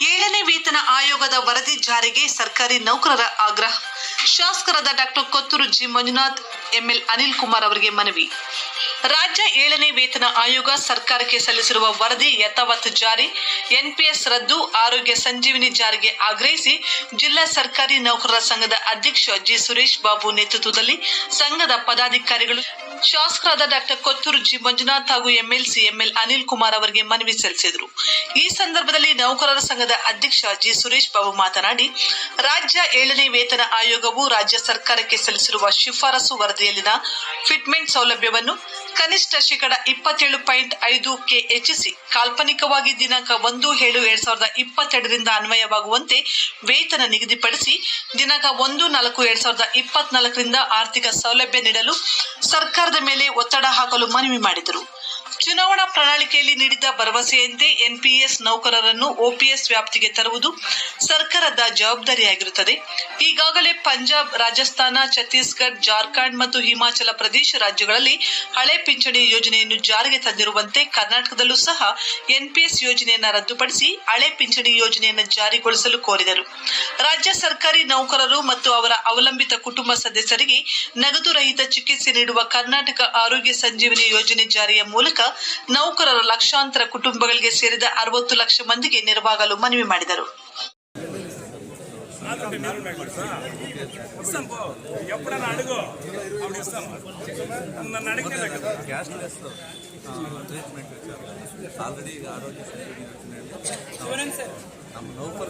ಏಳನೇ ವೇತನ ಆಯೋಗದ ವರದಿ ಜಾರಿಗೆ ಸರ್ಕಾರಿ ನೌಕರರ ಆಗ್ರಹ. ಶಾಸಕರಾದ doctor Kothur G. Manjunath, ML Anil Kumar ಅವರಿಗೆ ಮನವಿ. ರಾಜ್ಯ ಏಳನೇ ವೇತನ ಆಯೋಗ ಸರ್ಕಾರಕ್ಕೆ ಸಲ್ಲಿಸಿರುವ ವರದಿ ಯಥಾವತ್ ಜಾರಿ. ಎನ್ಪಿಎಸ್ ರದ್ದು, ಆರೋಗ್ಯ ಸಂಜೀವಿನಿ ಜಾರಿಗೆ ಆಗ್ರಹಿಸಿ ಜಿಲ್ಲಾ ಸರ್ಕಾರಿ ನೌಕರರ ಸಂಘದ ಅಧ್ಯಕ್ಷ ಜಿ ಸುರೇಶ್ ಬಾಬು ನೇತೃತ್ವದಲ್ಲಿ ಸಂಘದ ಪದಾಧಿಕಾರಿಗಳು ಶಾಸಕರಾದ ಡಾಕ್ಟರ್ ಕೊತ್ತೂರು ಜಿ ಮಂಜುನಾಥ್ ಹಾಗೂ ಎಂಎಲ್ಸಿ ಎಂಎಲ್ ಅನಿಲ್ ಕುಮಾರ್ ಅವರಿಗೆ ಮನವಿ ಸಲ್ಲಿಸಿದರು. ಈ ಸಂದರ್ಭದಲ್ಲಿ ನೌಕರರ ಸಂಘದ ಅಧ್ಯಕ್ಷ ಜಿ ಸುರೇಶ್ ಬಾಬು ಮಾತನಾಡಿ, ರಾಜ್ಯ ಏಳನೇ ವೇತನ ಆಯೋಗವು ರಾಜ್ಯ ಸರ್ಕಾರಕ್ಕೆ ಸಲ್ಲಿಸಿರುವ ಶಿಫಾರಸು ವರದಿಯಲ್ಲಿನ ಫಿಟ್ಮೆಂಟ್ ಸೌಲಭ್ಯವನ್ನು ಕನಿಷ್ಠ ಶೇಕಡ ಇಪ್ಪತ್ತೇಳು ಪಾಯಿಂಟ್ ಐದು ಕೆ ಹೆಚ್ಚಿಸಿ ಕಾಲ್ಪನಿಕವಾಗಿ ದಿನಾಂಕ ಒಂದು, ಏಳು, ಎರಡ್ ಸಾವಿರದ ಇಪ್ಪತ್ತೆರಡರಿಂದ ಅನ್ವಯವಾಗುವಂತೆ ವೇತನ ನಿಗದಿಪಡಿಸಿ ದಿನಾಂಕ ಒಂದು, ನಾಲ್ಕು, ಎರಡ್ ಸಾವಿರದ ಇಪ್ಪತ್ನಾಲ್ಕರಿಂದ ಆರ್ಥಿಕ ಸೌಲಭ್ಯ ನೀಡಲು ಸರ್ಕಾರದ ಮೇಲೆ ಒತ್ತಡ ಹಾಕಲು ಮನವಿ ಮಾಡಿದರು. ಚುನಾವಣಾ ಪ್ರಣಾಳಿಕೆಯಲ್ಲಿ ನೀಡಿದ ಭರವಸೆಯಂತೆ ಎನ್ಪಿಎಸ್ ನೌಕರರನ್ನು ಓಪಿಎಸ್ ವ್ಯಾಪ್ತಿಗೆ ತರುವುದು ಸರ್ಕಾರದ ಜವಾಬ್ದಾರಿಯಾಗಿರುತ್ತದೆ. ಈಗಾಗಲೇ ಪಂಜಾಬ್, ರಾಜಸ್ಥಾನ, ಛತ್ತೀಸ್ಗಢ, ಜಾರ್ಖಂಡ್ ಮತ್ತು ಹಿಮಾಚಲ ಪ್ರದೇಶ ರಾಜ್ಯಗಳಲ್ಲಿ ಹಳೆ ಪಿಂಚಣಿ ಯೋಜನೆಯನ್ನು ಜಾರಿಗೆ ತಂದಿರುವಂತೆ ಕರ್ನಾಟಕದಲ್ಲೂ ಸಹ ಎನ್ಪಿಎಸ್ ಯೋಜನೆಯನ್ನು ರದ್ದುಪಡಿಸಿ ಹಳೆ ಪಿಂಚಣಿ ಯೋಜನೆಯನ್ನು ಜಾರಿಗೊಳಿಸಲು ಕೋರಿದರು. ರಾಜ್ಯ ಸರ್ಕಾರಿ ನೌಕರರು ಮತ್ತು ಅವರ ಅವಲಂಬಿತ ಕುಟುಂಬ ಸದಸ್ಯರಿಗೆ ನಗದು ರಹಿತ ಚಿಕಿತ್ಸೆ ನೀಡುವ ಕರ್ನಾಟಕ ಆರೋಗ್ಯ ಸಂಜೀವಿನಿ ಯೋಜನೆ ಜಾರಿಯ ಮೂಲಕ ಮೂಲಕ ನೌಕರರ ಲಕ್ಷಾಂತರ ಕುಟುಂಬಗಳಿಗೆ ಸೇರಿದ ಅರವತ್ತು ಲಕ್ಷ ಮಂದಿಗೆ ನೆರವಾಗಲು ಮನವಿ ಮಾಡಿದರು. ನಮ್ಮ ನೌಕರ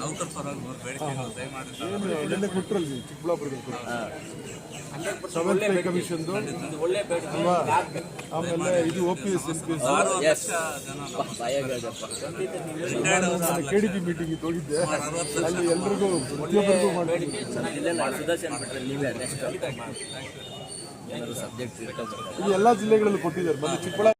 ನೌಕರ ಪರವಾಗಿ ಮೂರು ಬೇಡಿಕೆ ದಯಮಾಡಿ ಒಳ್ಳೆ ಕೊಟ್ರಲ್ಲಿ ಚಿಕ್ಕಬಳ್ಳಾಪುರದಲ್ಲಿ ಸೆವೆಂತ್ ಪೇ ಕಮಿಷನ್ದು ಅಲ್ವಾ? ಆಮೇಲೆ ಇದು O P S N P S ಆರು ಲಕ್ಷ ಜನ ನಾನು ಕೆ ಡಿ ಪಿ ಮೀಟಿಂಗ್ ಹೋಗಿದ್ದೆ ಅಲ್ಲಿ ಎಲ್ರಿಗೂ ಪ್ರತಿಯೊಬ್ಬರಿಗೂ ಎಲ್ಲ ಜಿಲ್ಲೆಗಳಲ್ಲೂ ಕೊಟ್ಟಿದ್ದಾರೆ. ಮತ್ತೆ ಚಿಕ್ಕಬಳ್ಳಾಪುರ